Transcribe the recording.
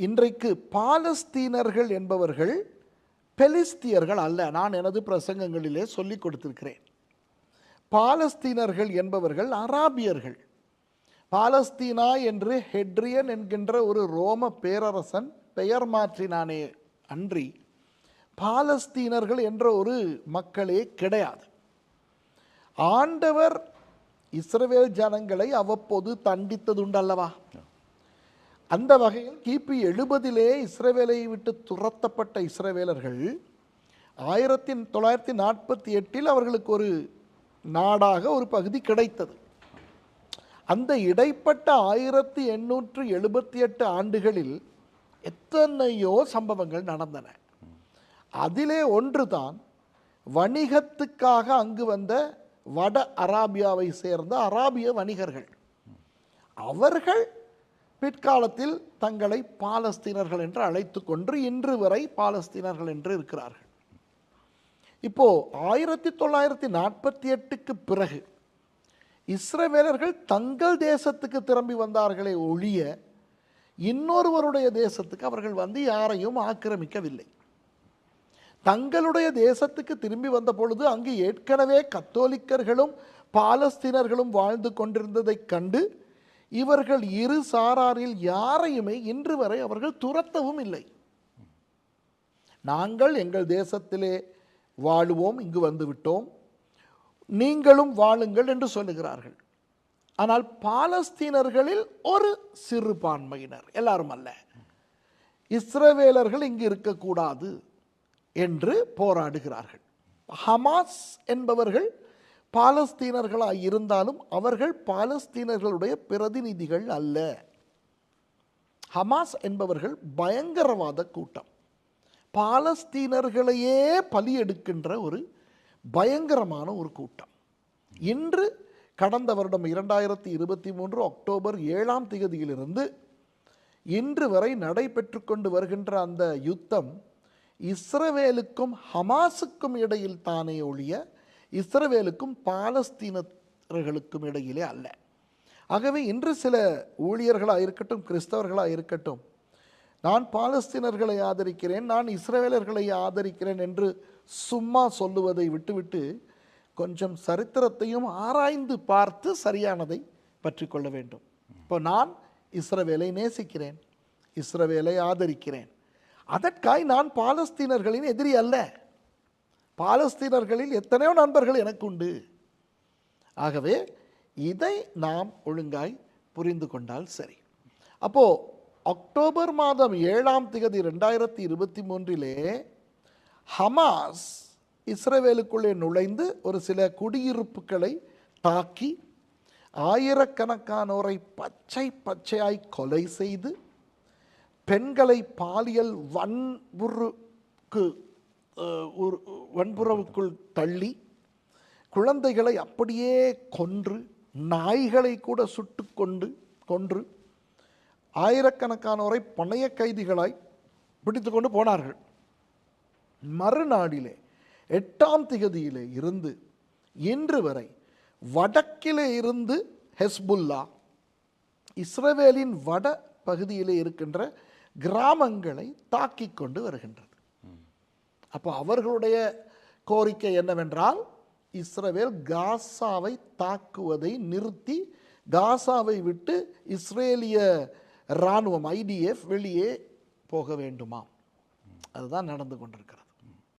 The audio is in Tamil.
இன்றைக்கு பாலஸ்தீனர்கள் என்பவர்கள் பெலிஸ்தியர்கள் அல்ல. நான் எனது பிரசங்கங்களிலே சொல்லிக் கொடுத்திருக்கிறேன். பாலஸ்தீனர்கள் என்பவர்கள் அராபியர்கள். பாலஸ்தீனா என்று ஹெட்ரியன் என்கின்ற ஒரு ரோம பேரரசன் பெயர் மாற்றினானே அன்றி பாலஸ்தீனர்கள் என்ற ஒரு மக்களே கிடையாது. ஆண்டவர் இஸ்ரவேல் ஜனங்களை அவ்வப்போது தண்டித்ததுண்டல்லவா? அந்த வகையில் கிபி எழுபதிலே இஸ்ரவேலை விட்டு துரத்தப்பட்ட இஸ்ரவேலர்கள் ஆயிரத்தி தொள்ளாயிரத்தி நாற்பத்தி எட்டில் அவர்களுக்கு ஒரு நாடாக ஒரு பகுதி கிடைத்தது. அந்த இடைப்பட்ட ஆயிரத்தி எண்ணூற்று எழுபத்தி எட்டு ஆண்டுகளில் எத்தனையோ சம்பவங்கள் நடந்தன. அதிலே ஒன்று தான் வணிகத்துக்காக அங்கு வந்த வட அராபியாவை சேர்ந்த அராபிய வணிகர்கள். அவர்கள் பிற்காலத்தில் தங்களை பாலஸ்தீனர்கள் என்று அழைத்து கொண்டு இன்று வரை பாலஸ்தீனர்கள் என்று இருக்கிறார்கள். இப்போ ஆயிரத்தி தொள்ளாயிரத்தி நாற்பத்தி எட்டுக்கு பிறகு இஸ்ரவேலர்கள் தங்கள் தேசத்துக்கு திரும்பி வந்தார்களே ஒழிய இன்னொருவருடைய தேசத்துக்கு அவர்கள் வந்து யாரையும் ஆக்கிரமிக்கவில்லை. தங்களுடைய தேசத்துக்கு திரும்பி வந்த பொழுது அங்கு ஏற்கனவே கத்தோலிக்கர்களும் பாலஸ்தீனர்களும் வாழ்ந்து கொண்டிருந்ததைக் கண்டு இவர்கள் இரு சாராரில் யாரையுமே இன்று வரை அவர்கள் துரத்தவும் இல்லை. நாங்கள் எங்கள் தேசத்திலே வாழுவோம் இங்கு வந்துவிட்டோம் நீங்களும் வாழுங்கள் என்று சொல்லுகிறார்கள். ஆனால் பாலஸ்தீனர்களில் ஒரு சிறுபான்மையினர் எல்லாரும் அல்ல. இஸ்ரவேலர்கள் இங்கு இருக்கக்கூடாது என்று போராடுகிறார்கள். ஹமாஸ் என்பவர்கள் பாலஸ்தீனர்களாக இருந்தாலும் அவர்கள் பாலஸ்தீனர்களுடைய பிரதிநிதிகள் அல்ல. ஹமாஸ் என்பவர்கள் பயங்கரவாத கூட்டம். பாலஸ்தீனர்களையே பலி எடுக்கின்ற ஒரு பயங்கரமான ஒரு கூட்டம். இன்று கடந்த வருடம் இரண்டாயிரத்தி இருபத்தி மூன்று அக்டோபர் ஏழாம் தேதியிலிருந்து இன்று வரை நடைபெற்று கொண்டு வருகின்ற அந்த யுத்தம் இஸ்ரவேலுக்கும் ஹமாஸுக்கும் இடையில் தானே ஒழிய இஸ்ரவேலுக்கும் பாலஸ்தீனர்களுக்கும் இடையிலே அல்ல. ஆகவே இன்று சில ஊழியர்களாக இருக்கட்டும் கிறிஸ்தவர்களாக இருக்கட்டும் நான் பாலஸ்தீனர்களை ஆதரிக்கிறேன் நான் இஸ்ரவேலர்களை ஆதரிக்கிறேன் என்று சும்மா சொல்லுவதை விட்டுவிட்டு கொஞ்சம் சரித்திரத்தையும் ஆராய்ந்து பார்த்து சரியானதை பற்றி கொள்ள வேண்டும். இப்போ நான் இஸ்ரவேலை நேசிக்கிறேன் இஸ்ரவேலை ஆதரிக்கிறேன். அதற்காய் நான் பாலஸ்தீனர்களின் எதிரி அல்ல. பாலஸ்தீனர்களில் எத்தனையோ நண்பர்கள் எனக்கு உண்டு. ஆகவே இதை நாம் ஒழுங்காய் புரிந்து கொண்டால் சரி. அப்போது அக்டோபர் மாதம் ஏழாம் திகதி ரெண்டாயிரத்தி இருபத்தி மூன்றிலே ஹமாஸ் இஸ்ரேவேலுக்குள்ளே நுழைந்து ஒரு சில குடியிருப்புகளை தாக்கி ஆயிரக்கணக்கானோரை பச்சை பச்சையாய் கொலை செய்து பெண்களை பாலியல் வன்புறுக்கு ஒரு வன்புறவுக்குள் தள்ளி குழந்தைகளை அப்படியே கொன்று நாய்களை கூட சுட்டு கொண்டு கொன்று ஆயிரக்கணக்கானோரை பணைய கைதிகளாய் பிடித்து கொண்டு போனார்கள். மறுநாடிலே எட்டாம் திகதியிலே இருந்து இன்று வரை வடக்கிலே இருந்து ஹெஸ்புல்லா இஸ்ரவேலின் வட பகுதியிலே இருக்கின்ற கிராமங்களை தாக்கிக் கொண்டு வருகின்றது. அப்போ அவர்களுடைய கோரிக்கை என்னவென்றால் இஸ்ரவேல் காசாவை தாக்குவதை நிறுத்தி காசாவை விட்டு இஸ்ரேலிய இராணுவம் ஐடிஎஃப் வெளியே போக வேண்டுமா அதுதான் நடந்து கொண்டிருக்கிறது.